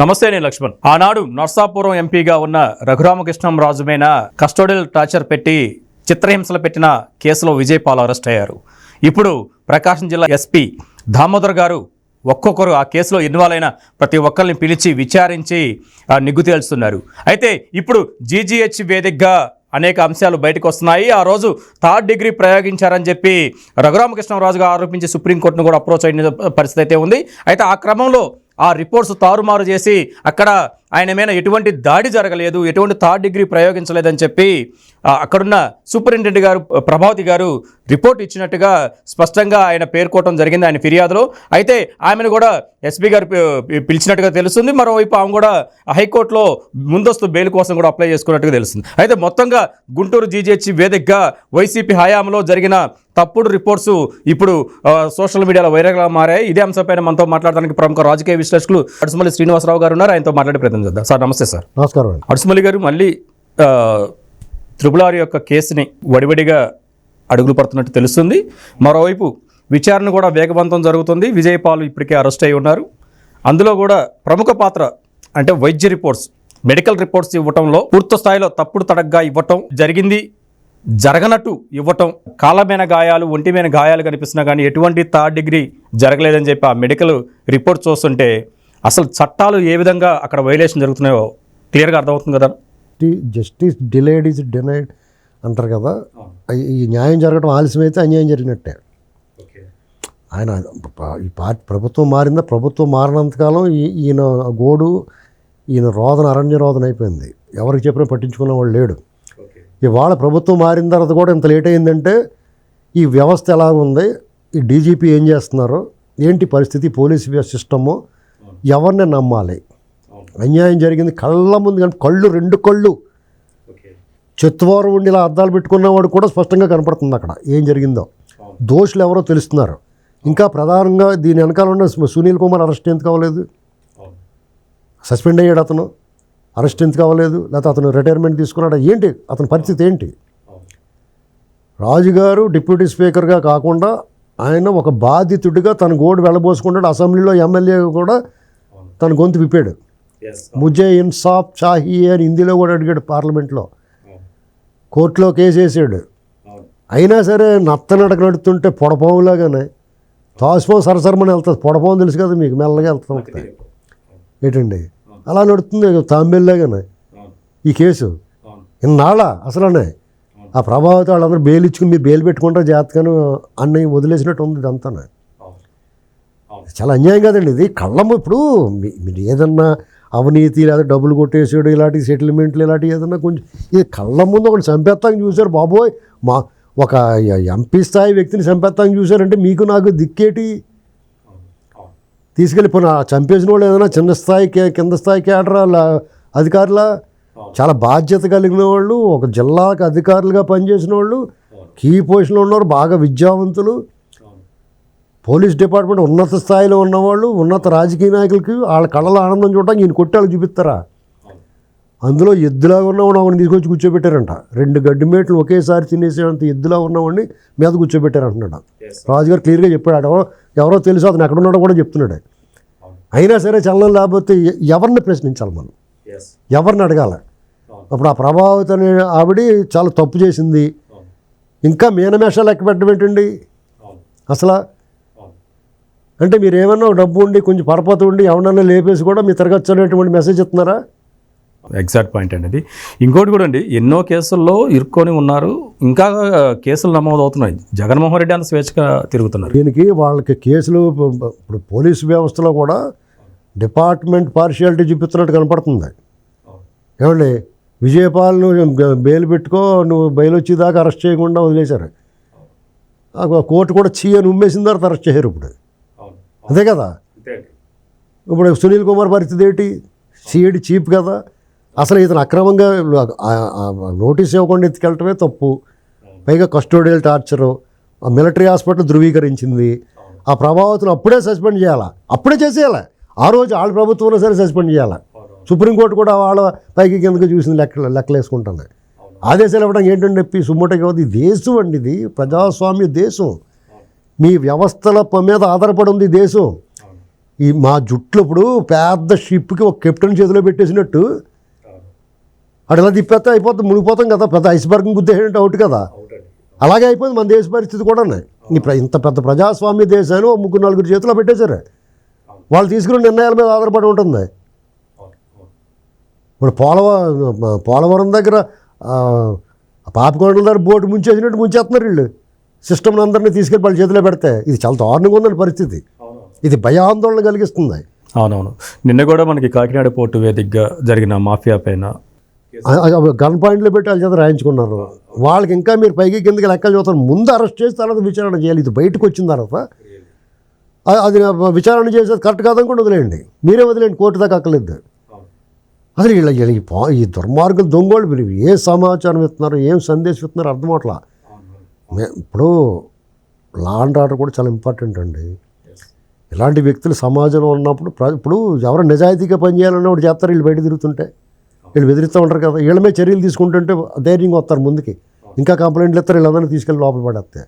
నమస్తే నేను లక్ష్మణ్. ఆనాడు నర్సాపురం ఎంపీగా ఉన్న రఘురామకృష్ణంరాజు మీద కస్టోడియల్ టార్చర్ పెట్టి చిత్రహింసలు పెట్టిన కేసులో విజయపాల్ అరెస్ట్ అయ్యారు. ఇప్పుడు ప్రకాశం జిల్లా ఎస్పీ దామోదర్ గారు ఒక్కొక్కరు ఆ కేసులో ఇన్వాల్వ్ అయిన ప్రతి ఒక్కరిని పిలిచి విచారించి నిగ్గు తేల్చుతున్నారు. అయితే ఇప్పుడు జీజీహెచ్ వేదికగా అనేక అంశాలు బయటకు వస్తున్నాయి. ఆ రోజు థర్డ్ డిగ్రీ ప్రయోగించారని చెప్పి రఘురామకృష్ణరాజు గారు ఆరోపించి సుప్రీంకోర్టును కూడా అప్రోచ్ అయిన పరిస్థితి అయితే ఉంది. అయితే ఆ క్రమంలో ఆ రిపోర్ట్స్ తారుమారు చేసి అక్కడ ఆయన మీద ఎటువంటి దాడి జరగలేదు ఎటువంటి థర్డ్ డిగ్రీ ప్రయోగించలేదని చెప్పి అక్కడున్న సూపరింటెండెంట్ గారు ప్రభావతి గారు రిపోర్ట్ ఇచ్చినట్టుగా స్పష్టంగా ఆయన పేర్కోవటం జరిగింది ఆయన ఫిర్యాదులో. అయితే ఆమెను కూడా ఎస్పీ గారు పిలిచినట్టుగా తెలుస్తుంది. మరోవైపు ఆమె కూడా హైకోర్టులో ముందస్తు బెయిల్ కోసం కూడా అప్లై చేసుకున్నట్టుగా తెలుస్తుంది. అయితే మొత్తంగా గుంటూరు జీజీహెచ్ వేదికగా వైసీపీ హయాంలో జరిగిన తప్పుడు రిపోర్ట్స్ ఇప్పుడు సోషల్ మీడియాలో వైరల్గా మారాయి. ఇదే అంశంపైన మనతో మాట్లాడడానికి ప్రముఖ రాజకీయ విశ్లేషకులు అడుసుమల్లి శ్రీనివాసరావు గారు ఉన్నారు. ఆయనతో మాట్లాడే ప్రయత్నం చేద్దాం. సార్ నమస్తే సార్. నమస్కారం అండి. అడుసుమల్లి గారు మళ్ళీ ఆ, త్రిపుల్ ఆర్ యొక్క కేసుని వడివడిగా అడుగులు పడుతున్నట్టు తెలుస్తుంది. మరోవైపు విచారణ కూడా వేగవంతం జరుగుతుంది. విజయపాల్ ఇప్పటికే అరెస్ట్ అయి ఉన్నారు. అందులో కూడా ప్రముఖ పాత్ర అంటే వైద్య రిపోర్ట్స్ మెడికల్ రిపోర్ట్స్ ఇవ్వటంలో పూర్తి స్థాయిలో తప్పుడు తడగ్గా ఇవ్వటం జరిగింది. జరగనట్టు ఇవ్వటం కాళ్ళమైన గాయాలు ఒంటిమైన గాయాలు కనిపిస్తున్నా కానీ ఎటువంటి థర్డ్ డిగ్రీ జరగలేదని చెప్పి ఆ మెడికల్ రిపోర్ట్ చూస్తుంటే అసలు చట్టాలు ఏ విధంగా అక్కడ వైలేషన్ జరుగుతున్నాయో క్లియర్గా అర్థమవుతుంది కదా. జస్టిస్ డిలేడ్ ఈజ్ డినైడ్ అంటారు కదా. ఈ- న్యాయం జరగడం ఆలస్యమైతే అన్యాయం జరిగినట్టే. ఆయన ఈ పార్టీ ప్రభుత్వం మారిందా? ప్రభుత్వం మారినంతకాలం ఈ- ఈయన గోడు ఈయన రోదన అరణ్య రోదన అయిపోయింది. ఎవరికి చెప్పినా పట్టించుకున్న వాళ్ళు లేడు. ఇవాళ ప్రభుత్వం మారిన తర్వాత కూడా ఇంత లేట్ అయిందంటే ఈ వ్యవస్థ ఎలా ఉంది? ఈ డీజీపీ ఏం చేస్తున్నారు? ఏంటి పరిస్థితి? Police system? ఎవరిని నమ్మాలి? అన్యాయం జరిగింది. కళ్ళ ముందు కానీ కళ్ళు రెండు కళ్ళు. చెత్తువారం ఉండి ఇలా అద్దాలు పెట్టుకున్నవాడు కూడా స్పష్టంగా కనపడుతుంది అక్కడ. ఏం జరిగిందో? దోషులు ఎవరో తెలుస్తున్నారు. ఇంకా ప్రధానంగా దీని వెనకాల ఉన్న సునీల్ కుమార్ అరెస్ట్ ఎందుకు అవ్వలేదు? సస్పెండ్ అయ్యాడు అతను. అరెస్ట్ ఎందుకు అవ్వలేదు? లేకపోతే అతను రిటైర్మెంట్ తీసుకున్నాడు? ఏంటి? అతని పరిస్థితి ఏంటి? రాజుగారు డిప్యూటీ స్పీకర్గా కాకుండా ఆయన ఒక బాధితుడిగా తన గోడు వెళ్ళబోసుకుంటాడు. అసెంబ్లీలో ఎమ్మెల్యే కూడా తన గొంతు విప్పాడు. ముజే ఇన్సాఫ్ చాహి అని హిందీలో కూడా అడిగాడు పార్లమెంట్లో. కోర్టులో కేసు వేసాడు. అయినా సరే నత్తనడక నడుతుంటే పొడపావులాగానే. తాసుపాము సరసరమని వెళ్తుంది. పొడపాము తెలుసు కదా మీకు మెల్లగా వెళ్తూ ఉంటుంది ఏంటండి? అలా నడుతుంది తాంబేల్లాగానే. ఈ కేసు. ఇన్నాళ్ళ అసలనే. ఆ ప్రభావితం వాళ్ళందరూ బెయిల్ ఇచ్చుకుని మీరు బెయిల్ పెట్టుకుంటారు జాతకాను అన్నయ్య వదిలేసినట్టు ఉంది ఇదంతా చాలా అన్యాయం కదండి ఇది. కళ్ళము ఇప్పుడు మీ- మీరు ఏదన్నా అవినీతి లేదా డబ్బులు కొట్టేసాడు ఇలాంటి సెటిల్మెంట్లు ఇలాంటివి ఏదన్నా కొంచెం ఇది కళ్ళ ముందు ఒకటి చంపేస్తానికి చూశారు బాబోయ్. మా ఒక ఎంపీ స్థాయి వ్యక్తిని చంపేస్తానికి చూశారంటే మీకు నాకు దిక్కేటి తీసుకెళ్ళి పోనీ ఆ చంపేసిన వాళ్ళు ఏదైనా చిన్న స్థాయి కే- కింద స్థాయి కేడరా అధికారుల? చాలా బాధ్యత కలిగిన వాళ్ళు ఒక జిల్లాకు అధికారులుగా పనిచేసిన వాళ్ళు కీ పొజిషన్లో ఉన్నవారు బాగా విద్యావంతులు. పోలీస్ డిపార్ట్మెంట్ ఉన్నత స్థాయిలో ఉన్నవాళ్ళు ఉన్నత రాజకీయ నాయకులకి వాళ్ళ కళ్ళలో ఆనందం చూడడానికి ఈయన కొట్టాలు చూపిస్తారా? అందులో ఎద్దులాగా ఉన్నవాడు ఒకరిని తీసుకొచ్చి కూర్చోబెట్టారంట. రెండు గడ్డి మేట్లు ఒకేసారి తినేసేంత ఎద్దులా ఉన్నవాడిని మీద కూర్చోబెట్టారు అంటున్నాడు రాజుగారు క్లియర్గా చెప్పాడు. ఎవరో- తెలుసు అతను ఎక్కడ ఉన్నాడో కూడా చెప్తున్నాడు. అయినా సరే చలనం లేకపోతే ఎవరిని ప్రశ్నించాలి మనం? ఎవరిని అడగాల? అప్పుడు ఆ ప్రభావిత అనే ఆవిడ చాలా తప్పు చేసింది. ఇంకా మీనమేషాలు లెక్క పెట్టడం ఏంటండి? అసలు? అంటే మీరు ఏమన్నా డబ్బు ఉండి కొంచెం పరపతి ఉండి ఎవరన్నా లేపేసి కూడా మీ తిరగచ్చు అనేటువంటి మెసేజ్ ఇస్తున్నారా? ఎగ్జాక్ట్ పాయింట్ అండి ఇంకోటి కూడా అండి ఎన్నో కేసుల్లో ఇరుక్కొని ఉన్నారు ఇంకా కేసులు నమోదు అవుతున్నాయి జగన్మోహన్ రెడ్డి అంత స్వేచ్ఛగా తిరుగుతున్నారు. దీనికి వాళ్ళకి కేసులు ఇప్పుడు పోలీసు వ్యవస్థలో కూడా డిపార్ట్మెంట్ పార్షియాలిటీ చూపిస్తున్నట్టు కనపడుతుంది. ఏమండి విజయపాల్ నువ్వు బెయిల్ పెట్టుకో నువ్వు బెయిల్ వచ్చేదాకా అరెస్ట్ చేయకుండా వదిలేశారు. కోర్టు కూడా చీ అని ఉమ్మేసిన తర్వాత అరెస్ట్ చేయరు ఇప్పుడు. అదే కదా. ఇప్పుడు సునీల్ కుమార్ పరిస్థితి ఏంటి? సిఐడి చీప్ కదా. అసలు ఇతను అక్రమంగా నోటీస్ ఇవ్వకుండా ఎత్తుకెళ్ళటమే తప్పు. పైగా కస్టోడియల్ టార్చరు ఆ మిలిటరీ హాస్పిటల్ ధృవీకరించింది. ఆ ప్రభావితులు అప్పుడే సస్పెండ్ చేయాలా? అప్పుడే చేసేయాలి? ఆ రోజు వాళ్ళ ప్రభుత్వంలో సరే సస్పెండ్ చేయాలి? సుప్రీంకోర్టు కూడా వాళ్ళ పైకి కిందకి చూసింది లెక్క లెక్కలు ఆదేశాలు ఇవ్వడం ఏంటంటే చెప్పి సుమ్మటకి అవుతుంది దేశం అండి ఇది. ప్రజాస్వామ్య దేశం. మీ వ్యవస్థల మీద ఆధారపడి ఉంది దేశం. ఈ మా జుట్లు ఇప్పుడు పెద్ద షిప్కి ఒక కెప్టెన్ చేతిలో పెట్టేసినట్టు అటు ఇలా తిప్పేస్తే అయిపోతుంది మునిగిపోతాం కదా. పెద్ద ఐస్బర్గ్ గుద్దేసినట్టు అవుట్ కదా. అలాగే అయిపోయింది మన దేశ పరిస్థితి కూడా ఇంత పెద్ద ప్రజాస్వామ్య దేశాన్ని ముగ్గురు నలుగురు చేతిలో పెట్టేశారు. వాళ్ళు తీసుకున్న నిర్ణయాల మీద ఆధారపడి ఉంటుంది. ఇప్పుడు పోలవరం పోలవరం దగ్గర ఆ, పాపికొండల దగ్గర బోటు ముంచేసినట్టు ముంచేస్తున్నారు వీళ్ళు. సిస్టమ్ అందరినీ తీసుకెళ్ళి వాళ్ళ చేతిలో పెడితే ఇది చాలా దారుణంగా ఉందండి పరిస్థితి. ఇది భయాందోళన కలిగిస్తుంది. అవునవును. నిన్న కూడా మనకి కాకినాడ పోర్టు వేదికగా జరిగిన మాఫియా పైన గన్ పాయింట్లో పెట్టి వాళ్ళ చేత రాయించుకున్నారు. వాళ్ళకి ఇంకా మీరు పైకి కిందకి లెక్కలు చూస్తారు. ముందు అరెస్ట్ చేసి తర్వాత విచారణ చేయాలి. ఇది బయటకు వచ్చిన తర్వాత అది విచారణ చేసేది కరెక్ట్ కాదనుకుంటే వదిలేయండి. మీరే వదిలేయండి. కోర్టు దాకా అక్కర్లేదు. అసలు వీళ్ళ వీళ్ళ ఈ పా- ఈ దుర్మార్గులు దొంగోళ్ళు మీరు ఏ సమాచారం ఇస్తున్నారు? ఏం సందేశం ఇస్తున్నారు? అర్థం అవట్లా? మే- ఇప్పుడు లా అండ్ ఆర్డర్ కూడా చాలా ఇంపార్టెంట్ అండి. ఇలాంటి వ్యక్తులు సమాజంలో ఉన్నప్పుడు ప్ర- ఇప్పుడు ఎవరు నిజాయితీగా పనిచేయాలన్నప్పుడు చేస్తారు. వీళ్ళు బయట తిరుగుతుంటే. వీళ్ళు బెదిరిస్తూ ఉంటారు కదా. వీళ్ళ మీద చర్యలు తీసుకుంటుంటే ధైర్యంగా వస్తారు ముందుకి. ఇంకా కంప్లైంట్లు ఇస్తారు వీళ్ళందరినీ తీసుకెళ్ళి లోపల పడేస్తే.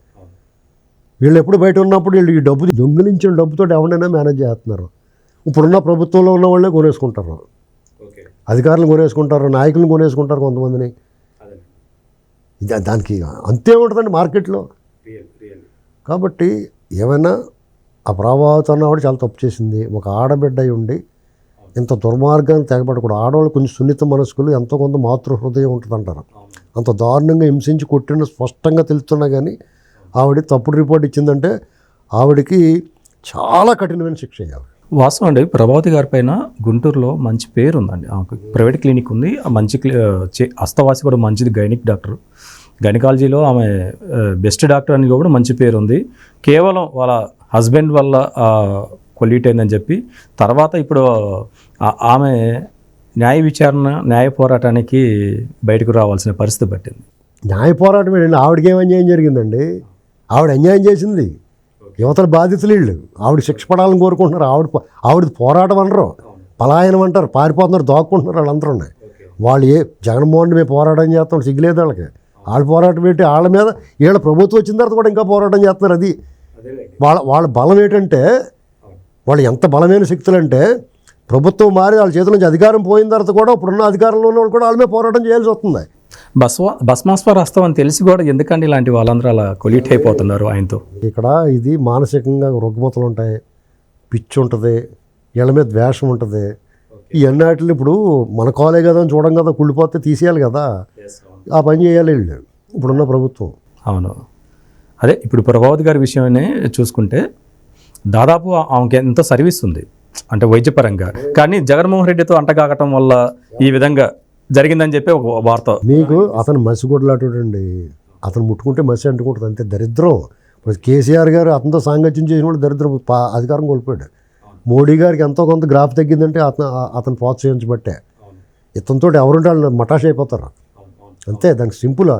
వీళ్ళు ఎప్పుడు బయట ఉన్నప్పుడు వీళ్ళు ఈ డబ్బు దొంగిలించిన డబ్బుతో ఎవరైనా మేనేజ్ చేస్తున్నారు. ఇప్పుడున్న ప్రభుత్వంలో ఉన్న వాళ్ళే కొనేసుకుంటారు. అధికారులు కొనేసుకుంటారు నాయకులను కొనేసుకుంటారు కొంతమందిని. దానికి అంతే ఉంటుందండి మార్కెట్లో. కాబట్టి ఏమైనా ఆ ప్రభావితం అన్నవాడు చాలా తప్పు చేసింది. ఒక ఆడబిడ్డ ఉండి ఇంత దుర్మార్గాన్ని తెగబడకూడదు. ఆడవాళ్ళు కొంచెం సున్నిత మనస్కులు ఎంతో కొంత మాతృ హృదయం ఉంటుంది అంటారు అంత దారుణంగా హింసించి కొట్టిన స్పష్టంగా తెలుస్తున్నా కానీ ఆవిడ తప్పుడు రిపోర్ట్ ఇచ్చిందంటే ఆవిడకి చాలా కఠినమైన శిక్ష వేయాలి. వాస్తవం అండి. ప్రభావతి గారి పైన గుంటూరులో మంచి పేరు ఉందండి ప్రైవేట్ క్లినిక్ ఉంది. ఆ మంచి క్లి- చే- కూడా మంచిది గైనిక్ డాక్టర్. గైనకాలజీలో ఆమె బెస్ట్ డాక్టర్ అని కూడా మంచి పేరు ఉంది కేవలం వాళ్ళ హస్బెండ్ వల్ల కొలీట్ అయిందని చెప్పి తర్వాత ఇప్పుడు ఆమె న్యాయ విచారణ న్యాయ పోరాటానికి బయటకు రావాల్సిన పరిస్థితి పట్టింది. న్యాయ పోరాటం ఏంటండి ఆవిడకి ఏం అన్యాయం జరిగిందండి? ఆవిడ అన్యాయం చేసింది. యువతల బాధితులు వీళ్ళు. ఆవిడ శిక్ష పడాలని కోరుకుంటున్నారు. ఆవిడ ఆవిడ పోరాటం అనరు. పలాయనం అంటారు. పారిపోతున్నారు దాక్కుంటున్నారు వాళ్ళందరూ ఉన్నాయి. వాళ్ళు ఏ జగన్మోహన్ మేము పోరాటం చేస్తాం సిగ్గులేదు వాళ్ళకి. వాళ్ళు పోరాటం పెట్టి వాళ్ళ మీద వీళ్ళ ప్రభుత్వం వచ్చిన తర్వాత కూడా ఇంకా పోరాటం చేస్తున్నారు అది. వాళ్ళ వాళ్ళ బలం ఏంటంటే వాళ్ళు ఎంత బలమైన శక్తులు అంటే ప్రభుత్వం మారి వాళ్ళ చేతుల నుంచి అధికారం పోయిన తర్వాత కూడా ఇప్పుడున్న అధికారంలో ఉన్న వాళ్ళు కూడా వాళ్ళ మీద పోరాటం చేయాల్సి వస్తుంది. బస్వ భస్మాస్వర హస్తం అని తెలిసి కూడా ఎందుకండి ఇలాంటి వాళ్ళందరూ అలా కొలీట్ అయిపోతున్నారు ఆయనతో? ఇక్కడ ఇది మానసికంగా రుగ్మతలు ఉంటాయి పిచ్చి ఉంటుంది వీళ్ళ మీద ద్వేషం ఉంటుంది. ఈ అన్నిటిని ఇప్పుడు మన కాలే కదా అని చూడం కదా కుళ్ళిపోతే తీసేయాలి కదా. ఆ పని చేయాలి వీళ్ళు ఇప్పుడున్న ప్రభుత్వం. అవును. అదే ఇప్పుడు ప్రభావతి గారి విషయమే చూసుకుంటే దాదాపు ఆమెకి ఎంతో సర్వీస్ ఉంది? అంటే వైద్యపరంగా. కానీ జగన్మోహన్ రెడ్డితో అంటగాకటం వల్ల ఈ విధంగా జరిగిందని చెప్పి ఒక వార్త. మీకు అతను మసిగొడ్లాటండి అతను ముట్టుకుంటే మసి అంటుకుంటుంది అంతే దరిద్రం. ఇప్పుడు కేసీఆర్ గారు అతనితో సాంగత్యం చేసిన వాళ్ళు దరిద్రం పా- అధికారం కోల్పోయాడు. మోడీ గారికి ఎంతో కొంత గ్రాఫ్ తగ్గిందంటే అతను అతను ప్రోత్సహించబట్టే. ఇతనితో ఎవరుంటే వాళ్ళు మటాష్ అయిపోతారు. అంతే దానికి సింపుల్.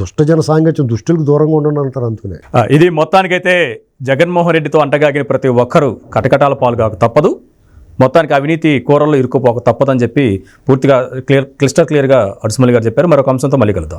దుష్టజన సాంగత్యం దుష్టులకు దూరంగా ఉండండి అంటారు అందుకనే. ఇది మొత్తానికైతే జగన్మోహన్ రెడ్డితో అంటగాగిన ప్రతి ఒక్కరూ కటకటాల పాలు కాక తప్పదు. మొత్తానికి అవినీతి కూరల్లో ఇరుక్కుపోక తప్పదని చెప్పి పూర్తిగా క్లియర్ క్లిస్టర్ క్లియర్గా అడుసుమల్లి గారు చెప్పారు. మరొక అంశంతో మళ్ళీ కలుద్దాం.